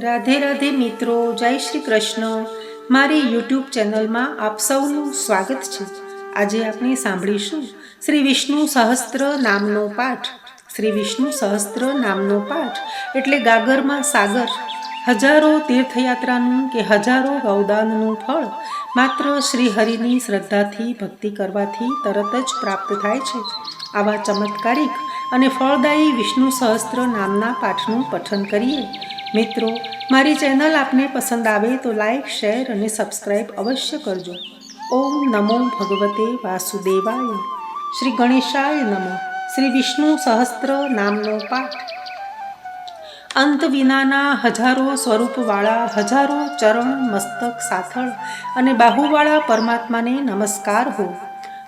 રાધે રાધે મિત્રો, જય શ્રી કૃષ્ણ. મારી યુટ્યુબ ચેનલમાં આપ સૌનું સ્વાગત છે. આજે આપણે સાંભળીશું શ્રી વિષ્ણુ સહસ્ત્ર નામનો પાઠ. શ્રી વિષ્ણુ સહસ્ત્ર નામનો પાઠ એટલે ગાગરમાં સાગર. હજારો તીર્થયાત્રાનું કે હજારો ગૌદાનનું ફળ માત્ર શ્રી હરિની શ્રદ્ધાથી, ભક્તિ કરવાથી તરત જ પ્રાપ્ત થાય છે. આવા ચમત્કારિક અને ફળદાયી વિષ્ણુ સહસ્ત્ર નામના પાઠનું પઠન કરીએ. મિત્રો, મારી ચેનલ આપને પસંદ આવે તો લાઇક શેર અને સબસ્ક્રાઈબ અવશ્ય કરજો. ઓમ નમો ભગવતે વાસુદેવાય. શ્રી ગણેશાય નમો. શ્રી વિષ્ણુ સહસ્ત્ર નામનો પાઠ. અંત વિનાના હજારો સ્વરૂપવાળા, હજારો ચરણ, મસ્તક, સાથળ અને બાહુવાળા પરમાત્માને નમસ્કાર હો.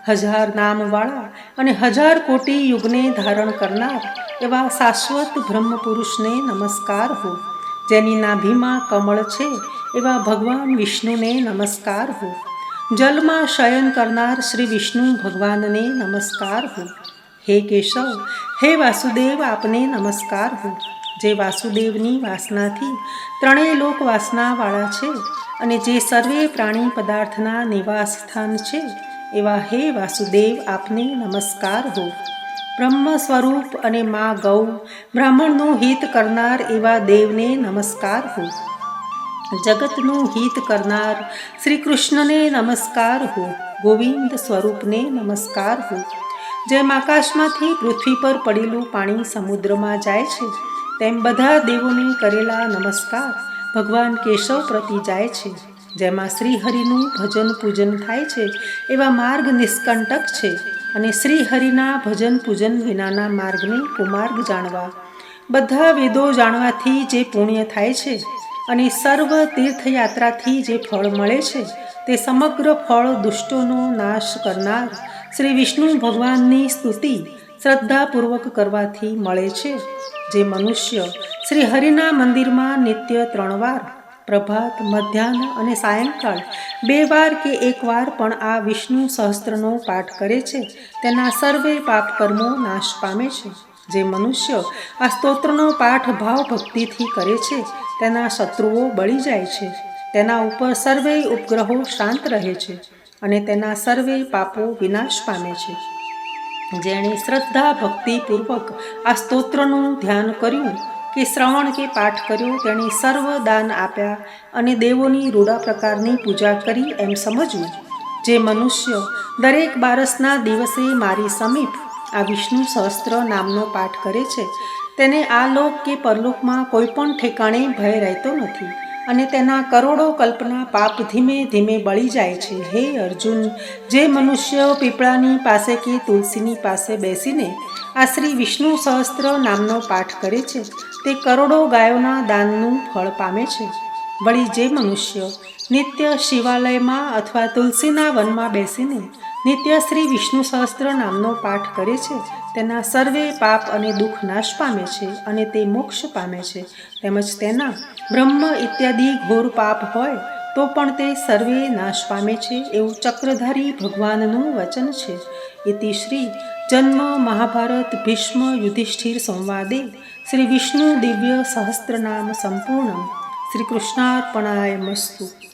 હજાર નામવાળા અને હજાર કોટી યુગને ધારણ કરનાર એવા શાશ્વત બ્રહ્મ પુરુષને નમસ્કાર હો. જેની નાભીમાં કમળ છે, એવા ભગવાન વિષ્ણુને નમસ્કાર હો. જલમાં શયન કરનાર શ્રી વિષ્ણુ ભગવાનને નમસ્કાર હો. હે કેશવ, હે વાસુદેવ, આપને નમસ્કાર હો. જે વાસુદેવની વાસનાથી ત્રણેય લોક વાસનાવાળા છે અને જે સર્વે પ્રાણી પદાર્થના નિવાસ સ્થાન છે, એવા હે વાસુદેવ, આપને નમસ્કાર હો. બ્રહ્મ સ્વરૂપ અને મા ગૌ બ્રાહ્મણનું હિત કરનાર એવા દેવને નમસ્કાર હો. જગતનું હિત કરનાર શ્રી કૃષ્ણને નમસ્કાર હો. ગોવિંદ સ્વરૂપને નમસ્કાર હો. જેમ આકાશમાંથી પૃથ્વી પર પડેલું પાણી સમુદ્રમાં જાય છે, તેમ બધા દેવોને કરેલા નમસ્કાર ભગવાન કેશવ પ્રતિ જાય છે. જેમાં શ્રી હરિનું ભજન પૂજન થાય છે, એવા માર્ગ નિષ્કંટક છે. અને શ્રી હરિના ભજન પૂજન વિનાના માર્ગને કુમાર્ગ જાણવા. બધા વેદો જાણવાથી જે પુણ્ય થાય છે અને સર્વ તીર્થયાત્રાથી જે ફળ મળે છે, તે સમગ્ર ફળ દુષ્ટોનો નાશ કરનાર શ્રી વિષ્ણુ ભગવાનની સ્તુતિ શ્રદ્ધાપૂર્વક કરવાથી મળે છે. જે મનુષ્ય શ્રી હરિના મંદિરમાં નિત્ય ત્રણ વાર પ્રભાત, મધ્યાહન અને સાયંકાળ બે વાર કે એક વાર પણ આ વિષ્ણુ સહસ્ત્રનો પાઠ કરે છે. તેના સર્વે પાપ કર્મો નાશ પામે છે. જે મનુષ્ય આ સ્તોત્રનો પાઠ ભાવ ભક્તિથી કરે છે, તેના શત્રુઓ બળી જાય છે. તેના ઉપર સર્વે ઉપગ્રહો શાંત રહે છે અને તેના સર્વે પાપો વિનાશ પામે છે. જેણે શ્રદ્ધા ભક્તિપૂર્વક આ સ્તોત્રનું ધ્યાન કર્યું કે શ્રવણ કે પાઠ કર્યો, તેણે સર્વ દાન આપ્યા અને દેવોની રૂડા પ્રકારની પૂજા કરી એમ સમજવું. જે મનુષ્ય દરેક બારસના દિવસે મારી સમીપ આ વિષ્ણુ સહસ્ત્ર નામનો પાઠ કરે છે, તેને આ લોક કે પરલોકમાં કોઈ પણ ઠેકાણે ભય રહેતો નથી. અને તેના કરોડો કલ્પના પાપ ધીમે ધીમે બળી જાય છે. હે અર્જુન, જે મનુષ્ય પીપળાની પાસે કે તુલસીની પાસે બેસીને આ શ્રી વિષ્ણુ સહસ્ત્ર નામનો પાઠ કરે છે, તે કરોડો ગાયોના દાનનું ફળ પામે છે. વળી જે મનુષ્ય નિત્ય શિવાલયમાં અથવા તુલસીના વનમાં બેસીને નિત્ય શ્રી વિષ્ણુ સહસ્ત્ર નામનો પાઠ કરે છે. તેના સર્વે પાપ અને દુઃખ નાશ પામે છે અને તે મોક્ષ પામે છે. તેમજ તેના બ્રહ્મ ઇત્યાદિ ઘોર પાપ હોય, તો પણ તે સર્વે નાશ પામે છે એવું ચક્રધારી ભગવાનનું વચન છે. ઇતિ શ્રી જન્મ મહાભારત ભીષ્મ યુધિષ્ઠિર સંવાદે શ્રી વિષ્ણુ દિવ્ય સહસ્ત્રનામ સંપૂર્ણ શ્રી કૃષ્ણાર્પણાય મસ્તુ.